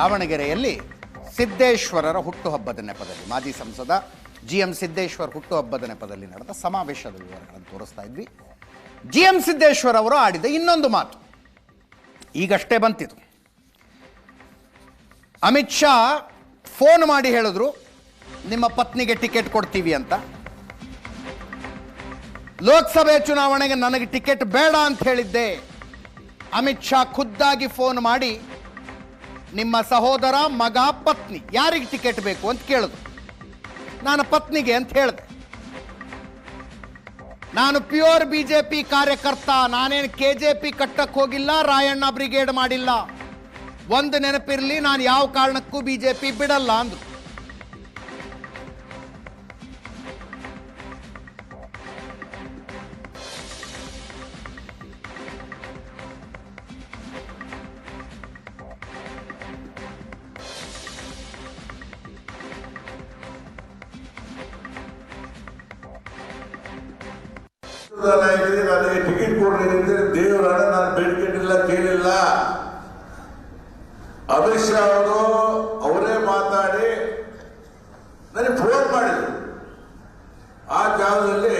ದಾವಣಗೆರೆಯಲ್ಲಿ ಸಿದ್ದೇಶ್ವರರ ಹುಟ್ಟುಹಬ್ಬದ ನೆಪದಲ್ಲಿ, ಮಾಜಿ ಸಂಸದ ಜಿ ಎಂ ಸಿದ್ದೇಶ್ವರ್ ಹುಟ್ಟುಹಬ್ಬದ ನೆಪದಲ್ಲಿ ನಡೆದ ಸಮಾವೇಶದ ವಿವರಗಳನ್ನು ತೋರಿಸ್ತಾ ಇದ್ವಿ. ಜಿ ಎಂ ಸಿದ್ದೇಶ್ವರ್ ಅವರು ಆಡಿದ ಇನ್ನೊಂದು ಮಾತು. ಈಗಷ್ಟೇ ಬಂತಿತು ಅಮಿತ್ ಶಾ ಫೋನ್ ಮಾಡಿ ಹೇಳಿದ್ರು, ನಿಮ್ಮ ಪತ್ನಿಗೆ ಟಿಕೆಟ್ ಕೊಡ್ತೀವಿ ಅಂತ. ಲೋಕಸಭೆ ಚುನಾವಣೆಗೆ ನನಗೆ ಟಿಕೆಟ್ ಬೇಡ ಅಂತ ಹೇಳಿದ್ದೆ. ಅಮಿತ್ ಶಾ ಖುದ್ದಾಗಿ ಫೋನ್ ಮಾಡಿ ನಿಮ್ಮ ಸಹೋದರ, ಮಗ, ಪತ್ನಿ. ಯಾರಿಗೆ ಟಿಕೆಟ್ ಬೇಕು ಅಂತ ಕೇಳಿದ್ರು ನಾನು ಪತ್ನಿಗೆ ಅಂತ ಹೇಳಿದೆ. ನಾನು ಪ್ಯೂರ್ ಬಿಜೆಪಿ ಕಾರ್ಯಕರ್ತ. ನಾನೇನು ಕೆ ಜೆ ಪಿ ಕಟ್ಟಕ್ಕೆ ಹೋಗಿಲ್ಲ, ರಾಯಣ್ಣ ಬ್ರಿಗೇಡ್ ಮಾಡಿಲ್ಲ. ಒಂದು ನೆನಪಿರಲಿ, ನಾನು ಯಾವ ಕಾರಣಕ್ಕೂ ಬಿಜೆಪಿ ಬಿಡಲ್ಲ ಅಂದ್ರು. ನನಗೆ ಟಿಕೆಟ್ ಕೊಡ್ರಿ ಅಂದ್ರೆ ದೇವರ ನಾನು ಬೇಡಿಕೆಟ್ಟಿಲ್ಲ ಕೇಳಿಲ್ಲ. ಅಮಿತ್ ಶಾ ಅವರು ಅವರೇ ಮಾತಾಡಿ ನನಗೆ ಫೋನ್ ಮಾಡಿದ್ರು. ಆ ಕಾಲದಲ್ಲಿ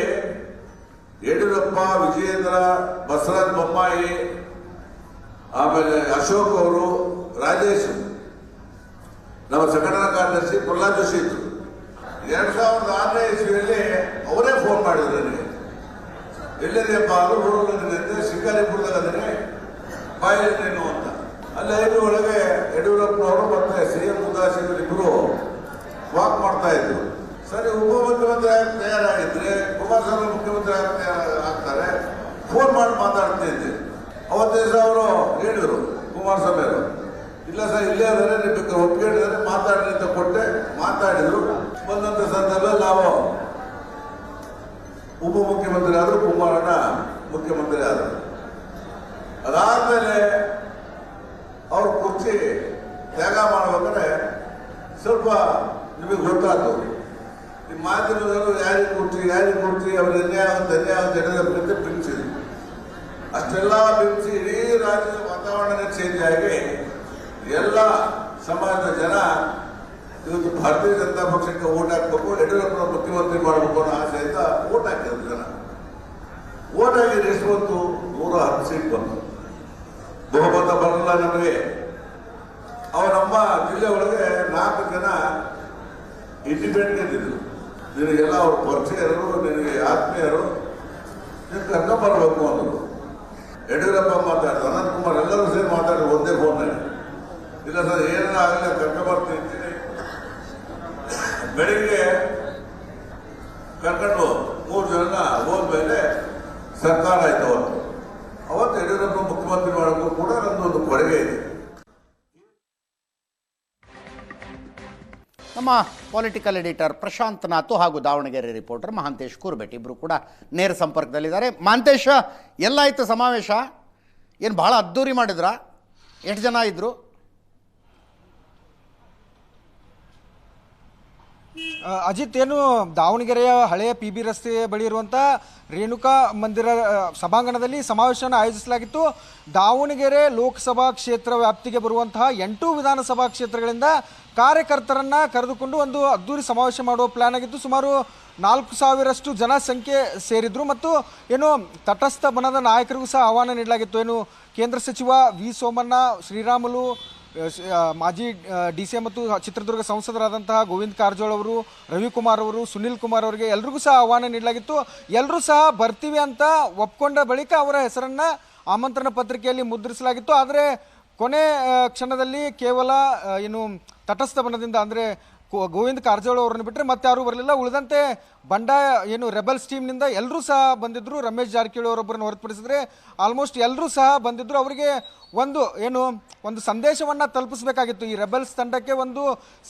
ಯಡಿಯೂರಪ್ಪ, ವಿಜಯೇಂದ್ರ, ಬಸವರಾಜ ಬೊಮ್ಮಾಯಿ, ಆಮೇಲೆ ಅಶೋಕ್ ಅವರು, ರಾಜೇಶ್. ನಮ್ಮ ಸಂಘಟನಾ ಕಾರ್ಯದರ್ಶಿ ಪ್ರಹ್ಲಾದ್ ಜೋಶಿ ಇದ್ರು. ಎರಡ್ ಸಾವಿರದ ಆರನೇ ಇಸ್ವಿಯಲ್ಲಿ ಅವರೇ ಫೋನ್ ಮಾಡಿದ್ರು ನನಗೆ. ಎಲ್ಲಿದೆಯಪ್ಪ ಅದು ಹುಡುಗನಿದೆ ಶಿಕಾರಿಪುರದಾಗ ಅದನ್ನೇ ಬಾಯಲ್ಲಿ ನೀನು ಅಂತ. ಅಲ್ಲಿ ಐದು ಒಳಗೆ ಯಡಿಯೂರಪ್ಪನವರು ಮತ್ತೆ ಸಿ ಎಂ ಉದಾಸೀನರು ಇಬ್ಬರು ವಾಕ್ ಮಾಡ್ತಾ ಇದ್ರು. ಸರಿ, ಉಪಮುಖ್ಯಮಂತ್ರಿ ಆಗಕ್ಕೆ ತಯಾರಾಗಿದ್ರೆ, ಕುಮಾರಸ್ವಾಮಿ ಮುಖ್ಯಮಂತ್ರಿ ಆಗ್ತಾರೆ ಫೋನ್ ಮಾಡಿ ಮಾತಾಡ್ತಾ ಇದ್ದೆ. ಅವತ್ತು ದಿವಸ ಅವರು ಹೇಳಿದರು, ಕುಮಾರಸ್ವಾಮಿ ಅವರು. ಇಲ್ಲ ಸರ್, ಇಲ್ಲೇ ಆದರೆ ನಿಮಗೆ ಒಪ್ಪಿಗೆ ಮಾತಾಡಿ ಮಾತಾಡ್ರಿ ಅಂತ ಕೊಟ್ಟೆ, ಮಾತಾಡಿದ್ರು. ಬಂದಂತ ಸಂದರ್ಭದಲ್ಲಿ ನಾವು ಉಪಮುಖ್ಯಮಂತ್ರಿ ಆದರು ಕುಮಾರಣ್ಣ ಮುಖ್ಯಮಂತ್ರಿ ಆದರು ಅದಾದ್ಮೇಲೆ ಅವ್ರ ಕುರ್ಚಿ ತ್ಯಾಗ ಮಾಡ್ಬೇಕಾದ್ರೆ ಸ್ವಲ್ಪ ನಿಮಗೆ ಗೊತ್ತಾಯ್ತು ನಿಮ್ಮ ಮಾಧ್ಯಮದವರು ಯಾರಿಗೆ ಕುರ್ಚಿ ಯಾರಿಗೆ ಕುರ್ಚಿ, ಅವ್ರ ಎಲ್ಲೇ ಆಗುತ್ತೆ ಎಲ್ಲೇ ಆಗುತ್ತೆ ಬಿಡಿಸಿದ್ರು ಅಷ್ಟೆಲ್ಲ ಬಿಂಚಿ ಇಡೀ ರಾಜ್ಯದ ವಾತಾವರಣನೇ ಚೇಂಜ್ ಆಗಿ ಎಲ್ಲ ಸಮಾಜದ ಜನ ಇವತ್ತು ಭಾರತೀಯ ಜನತಾ ಪಕ್ಷಕ್ಕೆ ಓಟ್ ಹಾಕ್ಬೇಕು, ಯಡಿಯೂರಪ್ಪನ ಮುಖ್ಯಮಂತ್ರಿ ಮಾಡಬೇಕು ಅನ್ನೋ ಆಸೆಯಿಂದ ಓಟ್ ಹಾಕಿದ್ರು ಜನ. ಓಟ್ ಆಗಿ ಎಷ್ಟು ಬಂತು ನೂರ ಹತ್ತು ಸೀಟ್ ಬಂತು. ಬಹುಮತ ಬರಲ್ಲ ನಮಗೆ ಅವ ನಮ್ಮ ಜಿಲ್ಲೆ ಒಳಗೆ ನಾಲ್ಕು ಜನ ಇಂಡಿಪೆಂಡೆಂಟ್ ಇದ್ರು ನಿನಗೆಲ್ಲ ಅವ್ರ ಪರಿಚಯರು, ನಿನಗೆ ಆತ್ಮೀಯರು, ನೀನು ಬರಬೇಕು ಅಂದರು. ಯಡಿಯೂರಪ್ಪ ಮಾತಾಡಿದ್ರು ಅನಂತ್ ಕುಮಾರ್ ಎಲ್ಲರೂ ಸೇರಿ ಮಾತಾಡಿದ್ರು ಒಂದೇ ಫೋನ್ ಇಲ್ಲ ಸರ್ ಏನಾರ ಆಗಲಿ ಕರ್ಕೊಂಬರ್ತೀನಿ ಬೆಳಿಗ್ಗೆ ಕರ್ಕೊಂಡು ಮೂರು ಜನ ಹೋದ್ಮೇಲೆ ಸರ್ಕಾರ ಆಯ್ತು ಅವತ್ತು. ಅವತ್ತು ಯಡಿಯೂರಪ್ಪ ಮುಖ್ಯಮಂತ್ರಿ ಮಾಡೋಕ್ಕೂ ಕೂಡ ಒಂದು ಕೊಡುಗೆ ಇದೆ. ನಮ್ಮ ಪೊಲಿಟಿಕಲ್ ಎಡಿಟರ್ ಪ್ರಶಾಂತ್ ನಾಥು ಹಾಗೂ ದಾವಣಗೆರೆ ರಿಪೋರ್ಟರ್ ಮಹಾಂತೇಶ್ ಕೂರ್ಬೆಟ್ ಇಬ್ಬರು ಕೂಡ ನೇರ ಸಂಪರ್ಕದಲ್ಲಿದ್ದಾರೆ. ಮಹಾಂತೇಶ ಆಯಿತು ಸಮಾವೇಶ? ಏನು ಭಾಳ ಅದ್ದೂರಿ ಮಾಡಿದ್ರಾ? ಎಷ್ಟು ಜನ ಇದ್ದರು ಅಜಿತ್, ಏನು ದಾವಣಗೆರೆಯ ಹಳೆಯ ಪಿ ಬಿ ರಸ್ತೆ ಬಳಿ ಇರುವಂಥ ರೇಣುಕಾ ಮಂದಿರ ಸಭಾಂಗಣದಲ್ಲಿ ಸಮಾವೇಶವನ್ನು ಆಯೋಜಿಸಲಾಗಿತ್ತು. ದಾವಣಗೆರೆ ಲೋಕಸಭಾ ಕ್ಷೇತ್ರ ವ್ಯಾಪ್ತಿಗೆ ಬರುವಂತಹ ಎಂಟು ವಿಧಾನಸಭಾ ಕ್ಷೇತ್ರಗಳಿಂದ ಕಾರ್ಯಕರ್ತರನ್ನ ಕರೆದುಕೊಂಡು ಒಂದು ಅದ್ದೂರಿ ಸಮಾವೇಶ ಮಾಡುವ ಪ್ಲಾನ್ ಆಗಿತ್ತು. ಸುಮಾರು ನಾಲ್ಕು ಸಾವಿರಷ್ಟು ಜನ ಸಂಖ್ಯೆ ಸೇರಿದ್ರು ಮತ್ತು ಏನು ತಟಸ್ಥ ಬಣದ ನಾಯಕರಿಗೂ ಸಹ ಆಹ್ವಾನ ನೀಡಲಾಗಿತ್ತು. ಏನು ಕೇಂದ್ರ ಸಚಿವ ವಿ ಸೋಮಣ್ಣ, ಶ್ರೀರಾಮುಲು ಮಾಜಿ ಡಿ ಸಿ ಮತ್ತು ಚಿತ್ರದುರ್ಗ ಸಂಸದರಾದಂತಹ ಗೋವಿಂದ ಕಾರಜೋಳ ಅವರು, ರವಿಕುಮಾರ್ ಅವರು, ಸುನಿಲ್ ಕುಮಾರ್ ಅವರಿಗೆ ಎಲ್ರಿಗೂ ಸಹ ಆಹ್ವಾನ ನೀಡಲಾಗಿತ್ತು. ಎಲ್ಲರೂ ಸಹ ಬರ್ತೀವಿ ಅಂತ ಒಪ್ಕೊಂಡ ಬಳಿಕ ಅವರ ಹೆಸರನ್ನ ಆಮಂತ್ರಣ ಪತ್ರಿಕೆಯಲ್ಲಿ ಮುದ್ರಿಸಲಾಗಿತ್ತು. ಆದರೆ ಕೊನೆ ಕ್ಷಣದಲ್ಲಿ ಕೇವಲ ಏನು ತಟಸ್ಥ ಬಣದಿಂದ ಅಂದರೆ ಗೋವಿಂದ ಕಾರಜೋಳ ಅವರನ್ನು ಬಿಟ್ಟರೆ ಮತ್ತೆ ಯಾರೂ ಬರಲಿಲ್ಲ. ಉಳಿದಂತೆ ಬಂಡಾಯ ಏನು, ರೆಬಲ್ಸ್ ಟೀಮ್ನಿಂದ ಎಲ್ಲರೂ ಸಹ ಬಂದಿದ್ದರು ರಮೇಶ್ ಜಾರಕಿಹೊಳಿ ಅವರೊಬ್ಬರನ್ನು ಹೊರತುಪಡಿಸಿದ್ರೆ ಆಲ್ಮೋಸ್ಟ್ ಎಲ್ಲರೂ ಸಹ ಬಂದಿದ್ದರು ಅವರಿಗೆ ಒಂದು, ಏನು, ಒಂದು ಸಂದೇಶವನ್ನು ತಲುಪಿಸಬೇಕಾಗಿತ್ತು. ಈ ರೆಬಲ್ಸ್ ತಂಡಕ್ಕೆ ಒಂದು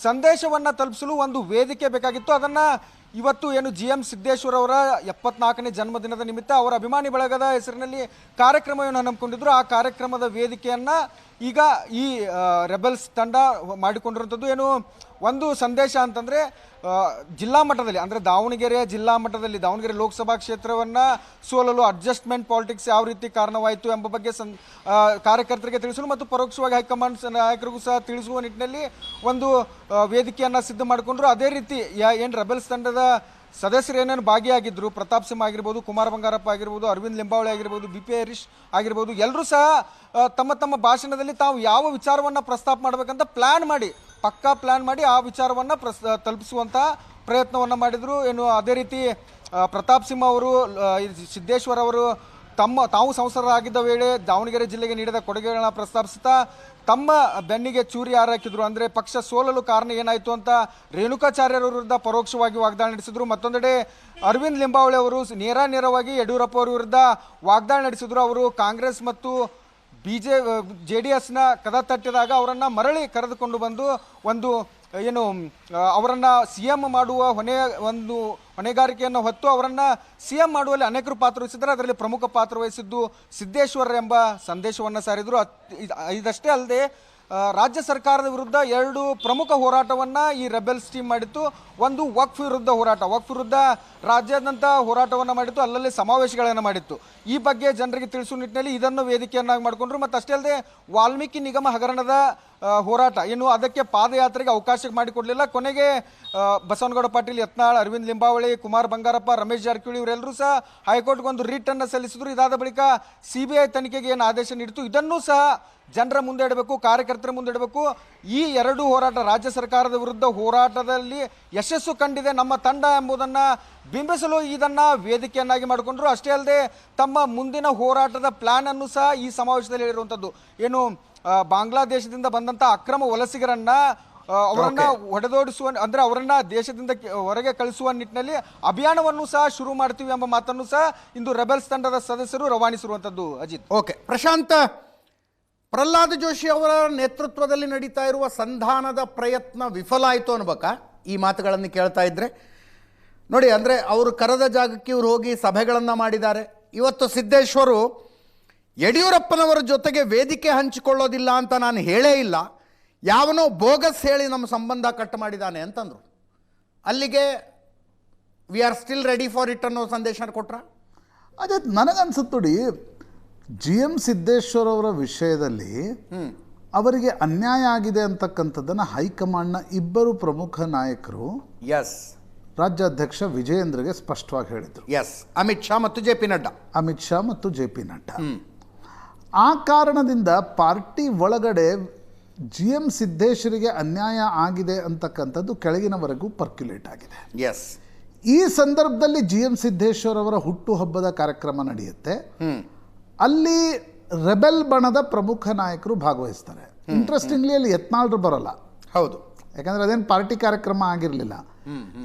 ಸಂದೇಶವನ್ನು ತಲುಪಿಸಲು ಒಂದು ವೇದಿಕೆ ಬೇಕಾಗಿತ್ತು. ಅದನ್ನು ಇವತ್ತು, ಏನು ಜಿ ಎಂ ಸಿದ್ದೇಶ್ವರ ಅವರ ಎಪ್ಪತ್ನಾಲ್ಕನೇ ಜನ್ಮದಿನದ ನಿಮಿತ್ತ ಅವರ ಅಭಿಮಾನಿ ಬಳಗದ ಹೆಸರಿನಲ್ಲಿ ಕಾರ್ಯಕ್ರಮವನ್ನು ಹಮ್ಮಿಕೊಂಡಿದ್ರು. ಆ ಕಾರ್ಯಕ್ರಮದ ವೇದಿಕೆಯನ್ನು ಈಗ ಈ ರೆಬಲ್ಸ್ ತಂಡ ಮಾಡಿಕೊಂಡಿರುವಂಥದ್ದು. ಏನು ಒಂದು ಸಂದೇಶ ಅಂತಂದರೆ ಜಿಲ್ಲಾ ಮಟ್ಟದಲ್ಲಿ ಅಂದರೆ ದಾವಣಗೆರೆ ಜಿಲ್ಲಾ ಮಟ್ಟದಲ್ಲಿ ದಾವಣಗೆರೆ ಲೋಕಸಭಾ ಕ್ಷೇತ್ರವನ್ನು ಸೋಲಲು ಅಡ್ಜಸ್ಟ್ಮೆಂಟ್ ಪಾಲಿಟಿಕ್ಸ್ ಯಾವ ರೀತಿ ಕಾರಣವಾಯಿತು ಎಂಬ ಬಗ್ಗೆ ಸಂ ಆ, ಕಾರ್ಯಕರ್ತರಿಗೆ ತಿಳಿಸಲು ಮತ್ತು ಪರೋಕ್ಷವಾಗಿ ಹೈಕಮಾಂಡ್ ನಾಯಕರಿಗೂ ಸಹ ತಿಳಿಸುವ ನಿಟ್ಟಿನಲ್ಲಿ ಒಂದು ವೇದಿಕೆಯನ್ನು ಸಿದ್ಧ ಮಾಡಿಕೊಂಡ್ರು. ಅದೇ ರೀತಿ ಏನು ರೆಬೆಲ್ಸ್ ತಂಡದ ಸದಸ್ಯರು ಏನೇನು ಭಾಗಿಯಾಗಿದ್ದರು ಪ್ರತಾಪ್ ಸಿಂಹ ಆಗಿರ್ಬೋದು ಕುಮಾರ ಬಂಗಾರಪ್ಪ ಆಗಿರ್ಬೋದು ಅರವಿಂದ್ ಲಿಂಬಾವಳಿ ಆಗಿರ್ಬೋದು ಬಿ ಪಿ ಹರೀಶ್ ಆಗಿರ್ಬೋದು ಎಲ್ಲರೂ ಸಹ ತಮ್ಮ ತಮ್ಮ ಭಾಷಣದಲ್ಲಿ ತಾವು ಯಾವ ವಿಚಾರವನ್ನು ಪ್ರಸ್ತಾಪ ಮಾಡಬೇಕಂತ ಪ್ಲ್ಯಾನ್ ಮಾಡಿ. ಪಕ್ಕಾ ಪ್ಲಾನ್ ಮಾಡಿ ಆ ವಿಚಾರವನ್ನು ಪ್ರಸ್ ತಲುಪಿಸುವಂಥ ಪ್ರಯತ್ನವನ್ನು ಮಾಡಿದರು. ಏನು ಅದೇ ರೀತಿ ಪ್ರತಾಪ್ ಸಿಂಹ ಅವರು ಸಿದ್ದೇಶ್ವರ್ ಅವರು ತಮ್ಮ, ತಾವು ಸಂಸದರಾಗಿದ್ದ ವೇಳೆ ದಾವಣಗೆರೆ ಜಿಲ್ಲೆಗೆ ನೀಡಿದ ಕೊಡುಗೆಗಳನ್ನು ಪ್ರಸ್ತಾಪಿಸುತ್ತಾ ತಮ್ಮ ಬೆನ್ನಿಗೆ ಚೂರಿ ಹಾರಾಕಿದ್ರು. ಅಂದರೆ ಪಕ್ಷ ಸೋಲಲು ಕಾರಣ ಏನಾಯಿತು ಅಂತ ರೇಣುಕಾಚಾರ್ಯರ ವಿರುದ್ಧ ಪರೋಕ್ಷವಾಗಿ ವಾಗ್ದಾಳಿ ನಡೆಸಿದ್ರು. ಮತ್ತೊಂದೆಡೆ ಅರವಿಂದ್ ಲಿಂಬಾವಳಿ ಅವರು ನೇರ ನೇರವಾಗಿ ಯಡಿಯೂರಪ್ಪ ಅವರ ವಿರುದ್ಧ ವಾಗ್ದಾಳಿ ನಡೆಸಿದ್ರು. ಅವರು ಕಾಂಗ್ರೆಸ್ ಮತ್ತು ಬಿ ಜೆ ಜೆ ಡಿ ಎಸ್ನ ಕದ ತಟ್ಟಿದಾಗ ಅವರನ್ನು ಮರಳಿ ಕರೆದುಕೊಂಡು ಬಂದು ಒಂದು, ಏನು ಅವರನ್ನು ಸಿ ಎಂ ಮಾಡುವ ಹೊಣೆ, ಒಂದು ಹೊಣೆಗಾರಿಕೆಯನ್ನು ಹೊತ್ತು ಅವರನ್ನು ಸಿ ಎಂ ಮಾಡುವಲ್ಲಿ ಅನೇಕರು ಪಾತ್ರ ವಹಿಸಿದ್ದಾರೆ. ಅದರಲ್ಲಿ ಪ್ರಮುಖ ಪಾತ್ರ ವಹಿಸಿದ್ದು ಸಿದ್ದೇಶ್ವರ ಎಂಬ ಸಂದೇಶವನ್ನು ಸಾರಿದರು. ಇದಷ್ಟೇ ಅಲ್ಲದೆ ರಾಜ್ಯ ಸರ್ಕಾರದ ವಿರುದ್ಧ ಎರಡು ಪ್ರಮುಖ ಹೋರಾಟವನ್ನ ಈ ರೆಬೆಲ್ಸ್ ಟೀಮ್ ಮಾಡಿತ್ತು. ಒಂದು ವಕ್ಫ್ ವಿರುದ್ಧ ಹೋರಾಟ. ವಕ್ಫ್ ವಿರುದ್ಧ ರಾಜ್ಯಾದ್ಯಂತ ಹೋರಾಟವನ್ನು ಮಾಡಿತ್ತು. ಅಲ್ಲಲ್ಲಿ ಸಮಾವೇಶಗಳನ್ನು ಮಾಡಿತ್ತು. ಈ ಬಗ್ಗೆ ಜನರಿಗೆ ತಿಳಿಸುವ ನಿಟ್ಟಿನಲ್ಲಿ ಇದನ್ನು ವೇದಿಕೆಯನ್ನಾಗಿ ಮಾಡಿಕೊಂಡ್ರು. ಮತ್ತು ಅಷ್ಟೇ ಅಲ್ಲದೆ ವಾಲ್ಮೀಕಿ ನಿಗಮ ಹಗರಣದ ಹೋರಾಟ. ಇನ್ನು ಅದಕ್ಕೆ ಪಾದಯಾತ್ರೆಗೆ ಅವಕಾಶ ಮಾಡಿಕೊಡಲಿಲ್ಲ. ಕೊನೆಗೆ ಬಸವನಗೌಡ ಪಾಟೀಲ್, ಯತ್ನಾಳ್, ಅರವಿಂದ್ ಲಿಂಬಾವಳಿ, ಕುಮಾರ್ ಬಂಗಾರಪ್ಪ, ರಮೇಶ್ ಜಾರಕಿಹೊಳಿ ಇವರೆಲ್ಲರೂ ಸಹ ಹೈಕೋರ್ಟ್ಗೆ ಒಂದು ರಿಟ್ ಅನ್ನು ಸಲ್ಲಿಸಿದ್ರು. ಇದಾದ ಬಳಿಕ ಸಿ ಬಿ ಐ ತನಿಖೆಗೆ ಏನು ಆದೇಶ ನೀಡಿತು ಇದನ್ನು ಸಹ ಜನರ ಮುಂದೆ ಇಡಬೇಕು ಕಾರ್ಯಕರ್ತರ ಮುಂದೆ ಇಡಬೇಕು. ಈ ಎರಡು ಹೋರಾಟ ರಾಜ್ಯ ಸರ್ಕಾರದ ವಿರುದ್ಧ ಹೋರಾಟದಲ್ಲಿ ಯಶಸ್ಸು ಕಂಡಿದೆ ನಮ್ಮ ತಂಡ ಎಂಬುದನ್ನು ಬಿಂಬಿಸಲು ಇದನ್ನು ವೇದಿಕೆಯನ್ನಾಗಿ ಮಾಡಿಕೊಂಡ್ರು. ಅಷ್ಟೇ ಅಲ್ಲದೆ ತಮ್ಮ ಮುಂದಿನ ಹೋರಾಟದ ಪ್ಲಾನ್ ಅನ್ನು ಸಹ ಈ ಸಮಾವೇಶದಲ್ಲಿ ಹೇಳಿರುವಂಥದ್ದು ಏನು ಬಾಂಗ್ಲಾದೇಶದಿಂದ ಬಂದಂಥ ಅಕ್ರಮ ವಲಸಿಗರನ್ನು ಅವರನ್ನು ಅವರನ್ನ ಹೊಡೆದೋಡಿಸುವ ಅಂದ್ರೆ ಅವರನ್ನ ದೇಶದಿಂದ ಹೊರಗೆ ಕಳಿಸುವ ನಿಟ್ಟಿನಲ್ಲಿ ಅಭಿಯಾನವನ್ನು ಸಹ ಶುರು ಮಾಡ್ತೀವಿ ಎಂಬ ಮಾತನ್ನು ಸಹ ಇಂದು ರೆಬೆಲ್ಸ್ ತಂಡದ ಸದಸ್ಯರು ರವಾನಿಸಿರುವಂಥದ್ದು ಅಜಿತ್. ಓಕೆ ಪ್ರಶಾಂತ್ ಪ್ರಹ್ಲಾದ್ ಜೋಶಿ ಅವರ ನೇತೃತ್ವದಲ್ಲಿ ನಡೀತಾ ಇರುವ ಸಂಧಾನದ ಪ್ರಯತ್ನ ವಿಫಲ ಆಯಿತು ಅನ್ಬೇಕಾ? ಈ ಮಾತುಗಳನ್ನು ಕೇಳ್ತಾ ಇದ್ರೆ. ನೋಡಿ, ಅಂದರೆ ಅವರು ಕರೆದ ಜಾಗಕ್ಕೆ ಇವ್ರು ಹೋಗಿ ಸಭೆಗಳನ್ನು ಮಾಡಿದ್ದಾರೆ. ಇವತ್ತು ಸಿದ್ದೇಶ್ವರು ಯಡಿಯೂರಪ್ಪನವರ ಜೊತೆಗೆ ವೇದಿಕೆ ಹಂಚಿಕೊಳ್ಳೋದಿಲ್ಲ ಅಂತ ನಾನು ಹೇಳೇ ಇಲ್ಲ. ಯಾವನೋ ಬೋಗಸ್ ಹೇಳಿ ನಮ್ಮ ಸಂಬಂಧ ಕಟ್ ಮಾಡಿದ್ದಾನೆ ಅಂತಂದರು. ಅಲ್ಲಿಗೆ we are still ready for it ಅನ್ನೋ ಸಂದೇಶ ಕೊಟ್ರ? ಅದೇ, ನನಗನ್ಸುತ್ತೆ ನೋಡಿ ಜಿ ಎಂ ಸಿದ್ದೇಶ್ವರ್ ಅವರ ವಿಷಯದಲ್ಲಿ ಅವರಿಗೆ ಅನ್ಯಾಯ ಆಗಿದೆ ಅಂತಕ್ಕಂಥದ್ದನ್ನು ಹೈಕಮಾಂಡ್ನ ಇಬ್ಬರು ಪ್ರಮುಖ ನಾಯಕರು ಎಸ್ ರಾಜ್ಯಾಧ್ಯಕ್ಷ ವಿಜಯೇಂದ್ರಗೆ ಸ್ಪಷ್ಟವಾಗಿ ಹೇಳಿದರು. ಎಸ್ ಅಮಿತ್ ಶಾ ಮತ್ತು ಜೆ ಪಿ ನಡ್ಡಾ. ಅಮಿತ್ ಶಾ ಮತ್ತು ಜೆ ಪಿ ನಡ್ಡಾ. ಆ ಕಾರಣದಿಂದ ಪಾರ್ಟಿ ಒಳಗಡೆ ಜಿ ಎಂ ಸಿದ್ದೇಶ್ವರಿಗೆ ಅನ್ಯಾಯ ಆಗಿದೆ ಅಂತಕ್ಕಂಥದ್ದು ಕೆಳಗಿನವರೆಗೂ ಪರ್ಕ್ಯುಲೇಟ್ ಆಗಿದೆ. ಎಸ್ ಈ ಸಂದರ್ಭದಲ್ಲಿ ಜಿ ಎಂ ಸಿದ್ದೇಶ್ವರ್ ಅವರ ಹುಟ್ಟುಹಬ್ಬದ ಕಾರ್ಯಕ್ರಮ ನಡೆಯುತ್ತೆ. ಅಲ್ಲಿ ರೆಬೆಲ್ ಬಣದ ಪ್ರಮುಖ ನಾಯಕರು ಭಾಗವಹಿಸ್ತಾರೆ. ಇಂಟ್ರೆಸ್ಟಿಂಗ್ಲಿ ಅಲ್ಲಿ ಯತ್ನಾಳ್ರು ಬರಲ್ಲ. ಹೌದು. ಯಾಕಂದ್ರೆ ಅದೇನು ಪಾರ್ಟಿ ಕಾರ್ಯಕ್ರಮ ಆಗಿರಲಿಲ್ಲ.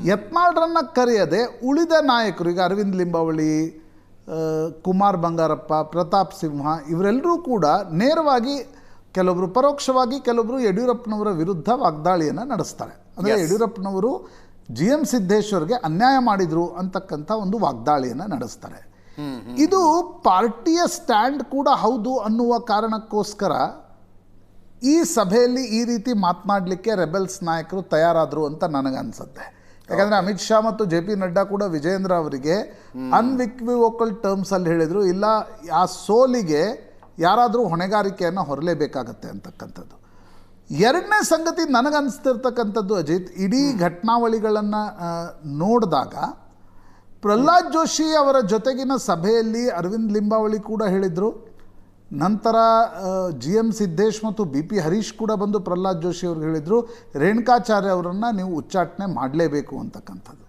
ಯತ್ನಾಳ್ರನ್ನ ಕರೆಯದೆ ಉಳಿದ ನಾಯಕರು ಈಗ ಅರವಿಂದ್ ಲಿಂಬಾವಳಿ ಕುಮಾರ್ ಬಂಗಾರಪ್ಪ ಪ್ರತಾಪ್ ಸಿಂಹ ಇವರೆಲ್ಲರೂ ಕೂಡ ನೇರವಾಗಿ ಕೆಲವೊಬ್ರು ಪರೋಕ್ಷವಾಗಿ ಕೆಲವೊಬ್ರು ಯಡಿಯೂರಪ್ಪನವರ ವಿರುದ್ಧ ವಾಗ್ದಾಳಿಯನ್ನು ನಡೆಸ್ತಾರೆ. ಅಂದರೆ. ಯಡಿಯೂರಪ್ಪನವರು ಜಿ ಎಂ ಸಿದ್ದೇಶ್ವರ್ಗೆ ಅನ್ಯಾಯ ಮಾಡಿದ್ರು ಅಂತಕ್ಕಂಥ ಒಂದು ವಾಗ್ದಾಳಿಯನ್ನು ನಡೆಸ್ತಾರೆ. ಇದು ಪಾರ್ಟಿಯ ಸ್ಟ್ಯಾಂಡ್ ಕೂಡ ಹೌದು ಅನ್ನುವ ಕಾರಣಕ್ಕೋಸ್ಕರ ಈ ಸಭೆಯಲ್ಲಿ ಈ ರೀತಿ ಮಾತನಾಡಲಿಕ್ಕೆ ರೆಬೆಲ್ಸ್ ನಾಯಕರು ತಯಾರಾದರು ಅಂತ ನನಗನ್ಸುತ್ತೆ. ಯಾಕಂದ್ರೆ ಅಮಿತ್ ಶಾ ಮತ್ತು ಜೆ ಪಿ ನಡ್ಡಾ ಕೂಡ ವಿಜಯೇಂದ್ರ ಅವರಿಗೆ ಅನ್ವಿಕ್ವಿವೋಕಲ್ ಟರ್ಮ್ಸ್ ಅಲ್ಲಿ ಹೇಳಿದರು, ಇಲ್ಲ, ಆ ಸೋಲಿಗೆ ಯಾರಾದರೂ ಹೊಣೆಗಾರಿಕೆಯನ್ನು ಹೊರಲೇಬೇಕಾಗತ್ತೆ ಅಂತಕ್ಕಂಥದ್ದು. ಎರಡನೇ ಸಂಗತಿ ನನಗನ್ಸ್ತಿರ್ತಕ್ಕಂಥದ್ದು ಅಜಿತ್, ಇಡೀ ಘಟನಾವಳಿಗಳನ್ನು ನೋಡಿದಾಗ ಪ್ರಹ್ಲಾದ್ ಜೋಶಿ ಅವರ ಜೊತೆಗಿನ ಸಭೆಯಲ್ಲಿ ಅರವಿಂದ್ ಲಿಂಬಾವಳಿ ಕೂಡ ಹೇಳಿದರು. ನಂತರ ಜಿ ಎಂ ಸಿದ್ದೇಶ್ ಮತ್ತು ಬಿ ಪಿ ಹರೀಶ್ ಕೂಡ ಬಂದು ಪ್ರಹ್ಲಾದ್ ಜೋಶಿ ಅವ್ರಿಗೆ ಹೇಳಿದರು ರೇಣುಕಾಚಾರ್ಯ ಅವರನ್ನು ನೀವು ಉಚ್ಚಾಟನೆ ಮಾಡಲೇಬೇಕು ಅಂತಕ್ಕಂಥದ್ದು.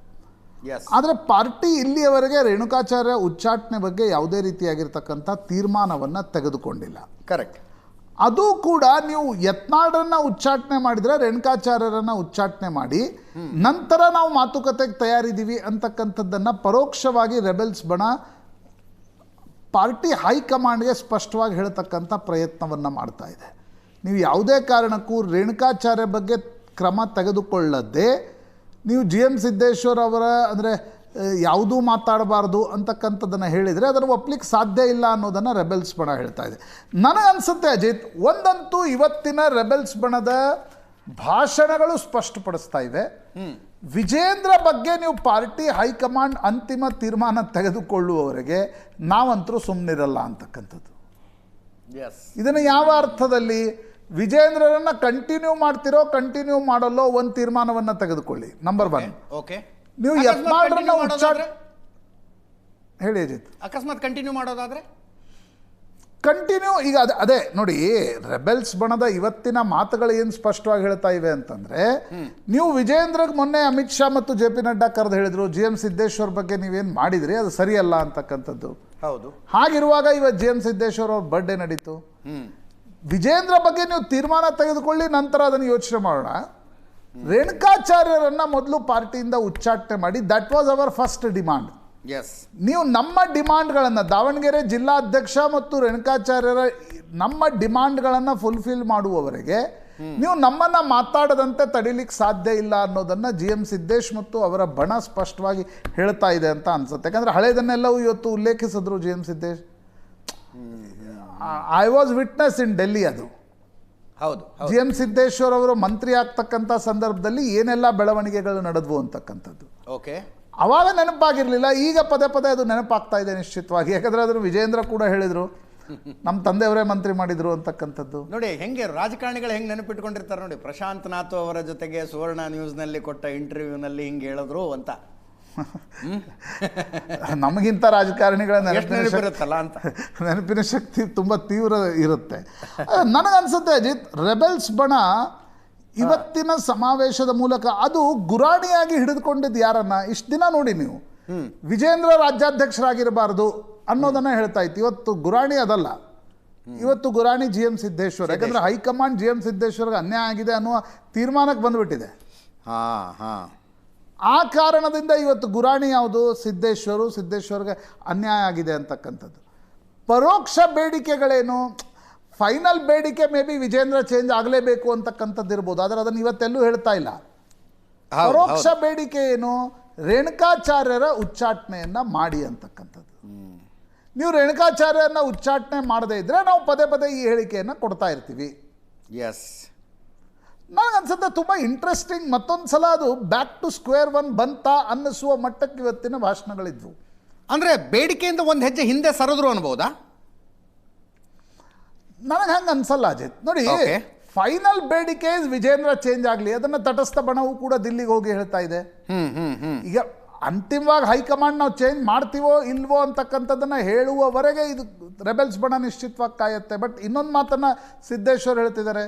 ಎಸ್ ಆದರೆ ಪಾರ್ಟಿ ಇಲ್ಲಿಯವರೆಗೆ ರೇಣುಕಾಚಾರ್ಯ ಉಚ್ಚಾಟನೆ ಬಗ್ಗೆ ಯಾವುದೇ ರೀತಿಯಾಗಿರ್ತಕ್ಕಂಥ ತೀರ್ಮಾನವನ್ನು ತೆಗೆದುಕೊಂಡಿಲ್ಲ. ಕರೆಕ್ಟ್ ಅದು ಕೂಡ ನೀವು ಯತ್ನಾಳರನ್ನ ಉಚ್ಚಾಟನೆ ಮಾಡಿದ್ರೆ ರೇಣುಕಾಚಾರ್ಯರನ್ನ ಉಚ್ಚಾಟನೆ ಮಾಡಿ, ನಂತರ ನಾವು ಮಾತುಕತೆಗೆ ತಯಾರಿದ್ದೀವಿ ಅಂತಕ್ಕಂಥದ್ದನ್ನು ಪರೋಕ್ಷವಾಗಿ ರೆಬೆಲ್ಸ್ ಬಣ ಪಾರ್ಟಿ ಹೈಕಮಾಂಡ್ಗೆ ಸ್ಪಷ್ಟವಾಗಿ ಹೇಳ್ತಕ್ಕಂಥ ಪ್ರಯತ್ನವನ್ನು ಮಾಡ್ತಾ ಇದೆ. ನೀವು ಯಾವುದೇ ಕಾರಣಕ್ಕೂ ರೇಣುಕಾಚಾರ್ಯ ಬಗ್ಗೆ ಕ್ರಮ ತೆಗೆದುಕೊಳ್ಳದೆ, ನೀವು ಜಿ ಎಂ ಸಿದ್ದೇಶ್ವರ್ ಅವರ, ಅಂದರೆ ಯಾವುದೂ ಮಾತಾಡಬಾರ್ದು ಅಂತಕ್ಕಂಥದ್ದನ್ನು ಹೇಳಿದರೆ ಅದನ್ನು ಒಪ್ಲಿಕ್ಕೆ ಸಾಧ್ಯ ಇಲ್ಲ ಅನ್ನೋದನ್ನು ರೆಬೆಲ್ಸ್ ಬಣ ಹೇಳ್ತಾ ಇದೆ. ನನಗನ್ಸುತ್ತೆ ಅಜಿತ್ ಒಂದಂತೂ ಇವತ್ತಿನ ರೆಬೆಲ್ಸ್ ಬಣದ ಭಾಷಣಗಳು ಸ್ಪಷ್ಟಪಡಿಸ್ತಾ ಇವೆ. ವಿಜೇಂದ್ರ ಬಗ್ಗೆ ನೀವು ಪಾರ್ಟಿ ಹೈಕಮಾಂಡ್ ಅಂತಿಮ ತೀರ್ಮಾನ ತೆಗೆದುಕೊಳ್ಳುವವರೆಗೆ ನಾವಂತರೂ ಸುಮ್ಮನಿರಲ್ಲ ಅಂತಕ್ಕಂಥದ್ದು. ಎಸ್ ಇದನ್ನು ಯಾವ ಅರ್ಥದಲ್ಲಿ? ವಿಜೇಂದ್ರರನ್ನ ಕಂಟಿನ್ಯೂ ಮಾಡ್ತಿರೋ ಕಂಟಿನ್ಯೂ ಮಾಡಲ್ಲೋ ಒಂದು ತೀರ್ಮಾನವನ್ನು ತೆಗೆದುಕೊಳ್ಳಿ. ನಂಬರ್ ಒನ್ ಓಕೆ ನೀವು ಯತ್ನಾಳ್ರನ್ನ ಉಚ್ಚಾಟ ಹೇಳಿ ಅಜಿತ್. ಅಕಸ್ಮಾತ್ ಕಂಟಿನ್ಯೂ ಮಾಡೋದಾದ್ರೆ? ಕಂಟಿನ್ಯೂ ಈಗ ಅದೇ ಅದೇ ನೋಡಿ ರೆಬೆಲ್ಸ್ ಬಣದ ಇವತ್ತಿನ ಮಾತುಗಳು ಏನು ಸ್ಪಷ್ಟವಾಗಿ ಹೇಳ್ತಾ ಇವೆ ಅಂತಂದ್ರೆ ನೀವು ವಿಜೇಂದ್ರಗೆ ಮೊನ್ನೆ ಅಮಿತ್ ಶಾ ಮತ್ತು ಜೆ ಪಿ ನಡ್ಡಾ ಕರೆದು ಹೇಳಿದ್ರು ಜಿ ಎಂ ಸಿದ್ದೇಶ್ವರ್ ಬಗ್ಗೆ ನೀವೇನು ಮಾಡಿದ್ರಿ ಅದು ಸರಿಯಲ್ಲ ಅಂತಕ್ಕಂಥದ್ದು. ಹೌದು. ಹಾಗಿರುವಾಗ ಇವತ್ತು ಜಿ ಎಂ ಸಿದ್ದೇಶ್ವರ್ ಅವ್ರ ಬರ್ಡೇ ನಡೀತು. ವಿಜೇಂದ್ರ ಬಗ್ಗೆ ನೀವು ತೀರ್ಮಾನ ತೆಗೆದುಕೊಳ್ಳಿ ನಂತರ ಅದನ್ನು ಯೋಚನೆ ಮಾಡೋಣ. ರೇಣುಕಾಚಾರ್ಯರನ್ನ ಮೊದಲು ಪಾರ್ಟಿಯಿಂದ ಉಚ್ಚಾಟನೆ ಮಾಡಿ that was our first demand yes ನೀವು ನಮ್ಮ ಡಿಮಾಂಡ್ಗಳನ್ನು ದಾವಣಗೆರೆ ಜಿಲ್ಲಾಧ್ಯಕ್ಷ ಮತ್ತು ರೇಣುಕಾಚಾರ್ಯರ ನಮ್ಮ ಡಿಮಾಂಡ್ಗಳನ್ನು ಫುಲ್ಫಿಲ್ ಮಾಡುವವರೆಗೆ ನೀವು ನಮ್ಮನ್ನ ಮಾತಾಡದಂತೆ ತಡಿಲಿಕ್ಕೆ ಸಾಧ್ಯ ಇಲ್ಲ ಅನ್ನೋದನ್ನ ಜಿ ಎಂ ಸಿದ್ದೇಶ್ ಮತ್ತು ಅವರ ಬಣ ಸ್ಪಷ್ಟವಾಗಿ ಹೇಳ್ತಾ ಇದೆ ಅಂತ ಅನ್ಸುತ್ತೆ. ಯಾಕಂದರೆ ಹಳೇದನ್ನೆಲ್ಲವೂ ಇವತ್ತು ಉಲ್ಲೇಖಿಸಿದ್ರು G M Siddesh I was witness in Delhi ಅದು. ಹೌದು ಜಿ ಎಂ ಸಿದ್ದೇಶ್ವರ್ ಅವರು ಮಂತ್ರಿ ಆಗ್ತಕ್ಕಂಥ ಸಂದರ್ಭದಲ್ಲಿ ಏನೆಲ್ಲ ಬೆಳವಣಿಗೆಗಳು ನಡೆದ್ವು ಅಂತಕ್ಕಂಥದ್ದು. ಓಕೆ. ಅವಾಗ ನೆನಪಾಗಿರಲಿಲ್ಲ ಈಗ ಪದೇ ಪದೇ ಅದು ನೆನಪಾಗ್ತಾ ಇದೆ ನಿಶ್ಚಿತವಾಗಿ. ಯಾಕಂದ್ರೆ ಅದ್ರ ವಿಜೇಂದ್ರ ಕೂಡ ಹೇಳಿದರು. ನಮ್ಮ ತಂದೆಯವರೇ ಮಂತ್ರಿ ಮಾಡಿದ್ರು ಅಂತಕ್ಕಂಥದ್ದು. ನೋಡಿ ಹೆಂಗೆ ರಾಜಕಾರಣಿಗಳು ಹೆಂಗೆ ನೆನಪಿಟ್ಕೊಂಡಿರ್ತಾರೆ ನೋಡಿ ಪ್ರಶಾಂತ್ ನಾಥ್ ಅವರ ಜೊತೆಗೆ ಸುವರ್ಣ ನ್ಯೂಸ್ನಲ್ಲಿ ಕೊಟ್ಟ ಇಂಟರ್ವ್ಯೂನಲ್ಲಿ ಹಿಂಗೆ ಹೇಳಿದ್ರು ಅಂತ. ನಮಗಿಂತ ರಾಜಕಾರಣಿಗಳ ಎಷ್ಟು ನೆನಪಿನ ಶಕ್ತಿ ನೆನಪಿರುತ್ತಲ್ಲ ಅಂತ. ನೆನಪಿನ ಶಕ್ತಿ ತುಂಬ ತೀವ್ರ ಇರುತ್ತೆ. ನನಗನ್ಸುತ್ತೆ ಅಜಿತ್ ರೆಬೆಲ್ಸ್ ಬಣ ಇವತ್ತಿನ ಸಮಾವೇಶದ ಮೂಲಕ ಅದು ಗುರಾಣಿಯಾಗಿ ಹಿಡಿದುಕೊಂಡಿದ್ದು ಯಾರನ್ನ? ಇಷ್ಟು ದಿನ ನೋಡಿ ನೀವು. ವಿಜೇಂದ್ರ ರಾಜ್ಯಾಧ್ಯಕ್ಷರಾಗಿರಬಾರ್ದು ಅನ್ನೋದನ್ನ ಹೇಳ್ತಾ ಇತ್ತು. ಇವತ್ತು ಗುರಾಣಿ ಅದಲ್ಲ. ಇವತ್ತು ಗುರಾಣಿ ಜಿ ಎಂ ಸಿದ್ದೇಶ್ವರ್. ಯಾಕಂದ್ರೆ ಹೈಕಮಾಂಡ್ ಜಿ ಎಂ ಸಿದ್ದೇಶ್ವರ್ಗೆ ಅನ್ಯಾಯ ಆಗಿದೆ ಅನ್ನುವ ತೀರ್ಮಾನಕ್ಕೆ ಬಂದ್ಬಿಟ್ಟಿದೆ. ಹಾ ಹಾ. ಆ ಕಾರಣದಿಂದ ಇವತ್ತು ಗುರಾಣಿ ಯಾವುದು? ಸಿದ್ದೇಶ್ವರು. ಸಿದ್ದೇಶ್ವರ್ಗೆ ಅನ್ಯಾಯ ಆಗಿದೆ ಅಂತಕ್ಕಂಥದ್ದು. ಪರೋಕ್ಷ ಬೇಡಿಕೆಗಳೇನು? ಫೈನಲ್ ಬೇಡಿಕೆ ಮೇ ಬಿ ವಿಜೇಂದ್ರ ಚೇಂಜ್ ಆಗಲೇಬೇಕು ಅಂತಕ್ಕಂಥದ್ದು ಇರ್ಬೋದು ಆದರೆ ಅದನ್ನು ಇವತ್ತೆಲ್ಲೂ ಹೇಳ್ತಾ ಇಲ್ಲ. ಪರೋಕ್ಷ ಬೇಡಿಕೆ ಏನು? ರೇಣುಕಾಚಾರ್ಯರ ಉಚ್ಚಾಟನೆಯನ್ನು ಮಾಡಿ ಅಂತಕ್ಕಂಥದ್ದು. ನೀವು ರೇಣುಕಾಚಾರ್ಯರನ್ನ ಉಚ್ಚಾಟನೆ ಮಾಡದೇ ಇದ್ದರೆ ನಾವು ಪದೇ ಪದೇ ಈ ಹೇಳಿಕೆಯನ್ನು ಕೊಡ್ತಾ ಇರ್ತೀವಿ. ಎಸ್ ನನಗನ್ಸುತ್ತೆ ತುಂಬ ಇಂಟ್ರೆಸ್ಟಿಂಗ್ ಮತ್ತೊಂದು ಸಲ ಅದು ಬ್ಯಾಕ್ ಟು ಸ್ಕ್ವೇರ್ ಒನ್ ಬಂತ ಅನ್ನಿಸುವ ಮಟ್ಟಕ್ಕೆ ಇವತ್ತಿನ ಭಾಷಣಗಳಿದ್ವು. ಅಂದ್ರೆ ಬೇಡಿಕೆಯಿಂದ ಒಂದು ಹೆಜ್ಜೆ ಹಿಂದೆ ಸರಿದ್ರು ಅನ್ಬೋದಾ? ನನಗೆ ಹಂಗೆ ಅನ್ಸಲ್ಲ ಅಜಿತ್ ನೋಡಿ. ಫೈನಲ್ ಬೇಡಿಕೆ ವಿಜೇಂದ್ರ ಚೇಂಜ್ ಆಗಲಿ. ಅದನ್ನು ತಟಸ್ಥ ಬಣವು ಕೂಡ ದಿಲ್ಲಿಗೆ ಹೋಗಿ ಹೇಳ್ತಾ ಇದೆ. ಈಗ ಅಂತಿಮವಾಗಿ ಹೈಕಮಾಂಡ್ ನಾವು ಚೇಂಜ್ ಮಾಡ್ತೀವೋ ಇಲ್ವೋ ಅಂತಕ್ಕಂಥದ್ದನ್ನು ಹೇಳುವವರೆಗೆ ಇದು ರೆಬೆಲ್ಸ್ ಬಣ ನಿಶ್ಚಿತವಾಗಿ ಕಾಯುತ್ತೆ. ಬಟ್ ಇನ್ನೊಂದು ಮಾತನ್ನು ಸಿದ್ದೇಶ್ವರ್ ಹೇಳ್ತಿದ್ದಾರೆ.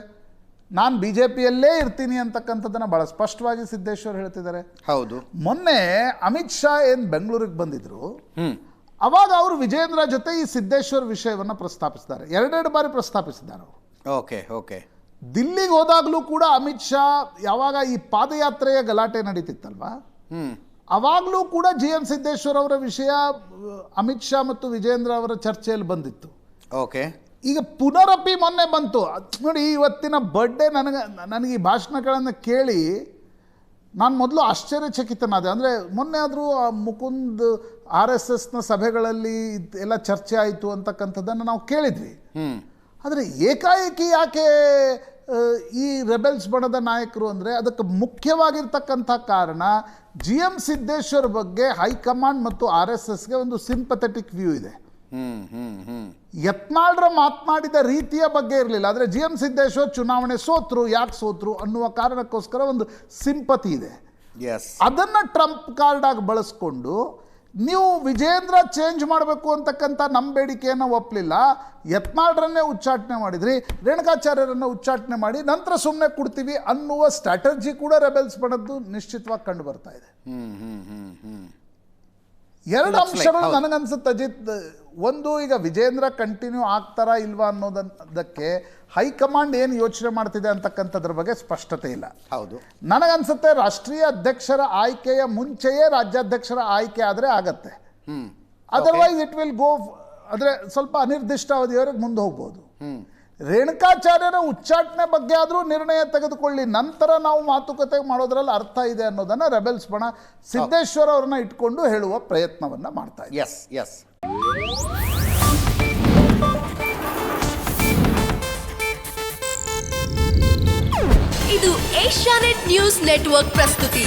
ನಾನು ಬಿ ಜೆ ಪಿಯಲ್ಲೇ ಇರ್ತೀನಿ ಅಂತಕ್ಕಂಥದ್ದನ್ನು ಭಾಳ ಸ್ಪಷ್ಟವಾಗಿ ಸಿದ್ದೇಶ್ವರ್ ಹೇಳ್ತಿದ್ದಾರೆ. ಹೌದು. ಮೊನ್ನೆ ಅಮಿತ್ ಶಾ ಏನು ಬೆಂಗಳೂರಿಗೆ ಬಂದಿದ್ರು ಅವಾಗ ಅವರು ವಿಜೇಂದ್ರ ಜೊತೆ ಈ ಸಿದ್ದೇಶ್ವರ್ ವಿಷಯವನ್ನು ಪ್ರಸ್ತಾಪಿಸಿದ್ದಾರೆ. ಎರಡೆರಡು ಬಾರಿ ಪ್ರಸ್ತಾಪಿಸಿದ್ದಾರೆ ಅವರು. Okay okay. ದಿಲ್ಲಿಗೆ ಹೋದಾಗಲೂ ಕೂಡ ಅಮಿತ್ ಶಾ ಯಾವಾಗ ಈ ಪಾದಯಾತ್ರೆಯ ಗಲಾಟೆ ನಡೀತಿತ್ತಲ್ವಾ? ಅವಾಗಲೂ ಕೂಡ ಜಿ ಎಂ ಸಿದ್ದೇಶ್ವರ್ ಅವರ ವಿಷಯ ಅಮಿತ್ ಶಾ ಮತ್ತು ವಿಜೇಂದ್ರ ಅವರ ಚರ್ಚೆಯಲ್ಲಿ ಬಂದಿತ್ತು. ಓಕೆ. ಈಗ ಪುನರಪಿ ಮೊನ್ನೆ ಬಂತು. ನೋಡಿ ಇವತ್ತಿನ ಬರ್ಡೇ ನನಗೆ ನನಗೆ ಈ ಭಾಷಣಗಳನ್ನು ಕೇಳಿ ನಾನು ಮೊದಲು ಆಶ್ಚರ್ಯಚಕಿತನಾದೆ. ಅಂದರೆ ಮೊನ್ನೆ ಆದರೂ ಮುಕುಂದ್ ಆರ್ ಎಸ್ ಎಸ್ನ ಸಭೆಗಳಲ್ಲಿ ಎಲ್ಲ ಚರ್ಚೆ ಆಯಿತು ಅಂತಕ್ಕಂಥದ್ದನ್ನು ನಾವು ಕೇಳಿದ್ವಿ. ಆದರೆ ಏಕಾಏಕಿ ಯಾಕೆ ಈ ರೆಬೆಲ್ಸ್ ಬಣದ ನಾಯಕರು ಅಂದರೆ ಅದಕ್ಕೆ ಮುಖ್ಯವಾಗಿರ್ತಕ್ಕಂಥ ಕಾರಣ ಜಿ ಎಂ ಸಿದ್ದೇಶ್ವರ್ ಬಗ್ಗೆ ಹೈಕಮಾಂಡ್ ಮತ್ತು ಆರ್ ಎಸ್ ಎಸ್ಗೆ ಒಂದು ಸಿಂಪಥೆಟಿಕ್ ವ್ಯೂ ಇದೆ. ಯತ್ನಾಳ್ರ ಮಾತನಾಡಿದ ರೀತಿಯ ಬಗ್ಗೆ ಇರಲಿಲ್ಲ. ಆದರೆ ಜಿ ಎಂ ಸಿದ್ದೇಶ್ವರ್ ಚುನಾವಣೆ ಸೋತ್ರು ಯಾಕೆ ಸೋತ್ರು ಅನ್ನುವ ಕಾರಣಕ್ಕೋಸ್ಕರ ಒಂದು ಸಿಂಪತಿ ಇದೆ. ಅದನ್ನು ಟ್ರಂಪ್ ಕಾರ್ಡ್ ಆಗಿ ಬಳಸ್ಕೊಂಡು ನೀವು ವಿಜೇಂದ್ರ ಚೇಂಜ್ ಮಾಡಬೇಕು ಅಂತಕ್ಕಂಥ ನಮ್ಮ ಬೇಡಿಕೆಯನ್ನು ಒಪ್ಪಲಿಲ್ಲ ಯತ್ನಾಳ್ರನ್ನೇ ಉಚ್ಚಾಟನೆ ಮಾಡಿದ್ರಿ ರೇಣುಕಾಚಾರ್ಯರನ್ನು ಉಚ್ಚಾಟನೆ ಮಾಡಿ ನಂತರ ಸುಮ್ಮನೆ ಕೊಡ್ತೀವಿ ಅನ್ನುವ ಸ್ಟ್ರಾಟಜಿ ಕೂಡ ರೆಬೆಲ್ಸ್ ಬಣದ್ದು ನಿಶ್ಚಿತವಾಗಿ ಕಂಡು ಬರ್ತಾ ಇದೆ. ಹ್ಮ್ ಹ್ಮ್ ಹ್ಮ್ ಹ್ಮ್. ಎರಡು ಅಂಶಗಳು. ನನಗನ್ಸುತ್ತೆ ಅಜಿತ್. ಒಂದು ಈಗ ವಿಜೇಂದ್ರ ಕಂಟಿನ್ಯೂ ಆಗ್ತಾರಾ ಇಲ್ವಾ ಅನ್ನೋದಕ್ಕೆ ಹೈಕಮಾಂಡ್ ಏನು ಯೋಚನೆ ಮಾಡ್ತಿದೆ ಅಂತಕ್ಕಂಥದ್ರ ಬಗ್ಗೆ ಸ್ಪಷ್ಟತೆ ಇಲ್ಲ. ಹೌದು. ನನಗನ್ಸುತ್ತೆ ರಾಷ್ಟ್ರೀಯ ಅಧ್ಯಕ್ಷರ ಆಯ್ಕೆಯ ಮುಂಚೆಯೇ ರಾಜ್ಯಾಧ್ಯಕ್ಷರ ಆಯ್ಕೆ ಆದರೆ ಆಗತ್ತೆ. ಅದರ್ವೈಸ್ ಇಟ್ ವಿಲ್ ಗೋ ಅಂದರೆ ಸ್ವಲ್ಪ ಅನಿರ್ದಿಷ್ಟ ಅವಧಿಯವರೆಗೆ ಮುಂದೆ ಹೋಗ್ಬೋದು. ರೇಣುಕಾಚಾರ್ಯರ ಉಚ್ಚಾಟನೆ ಬಗ್ಗೆ ಆದರೂ ನಿರ್ಣಯ ತೆಗೆದುಕೊಳ್ಳಿ ನಂತರ ನಾವು ಮಾತುಕತೆ ಮಾಡೋದ್ರಲ್ಲಿ ಅರ್ಥ ಇದೆ ಅನ್ನೋದನ್ನು ರೆಬೆಲ್ಸ್ ಬಣ ಸಿದ್ದೇಶ್ವರ ಅವ್ರನ್ನ ಇಟ್ಕೊಂಡು ಹೇಳುವ ಪ್ರಯತ್ನವನ್ನು ಮಾಡ್ತಾ ಇದೆ ಎಸ್ ಎಸ್ ಇದು ಏಷ್ಯಾನೆಟ್ ನ್ಯೂಸ್ ನೆಟ್ವರ್ಕ್ ಪ್ರಸ್ತುತಿ.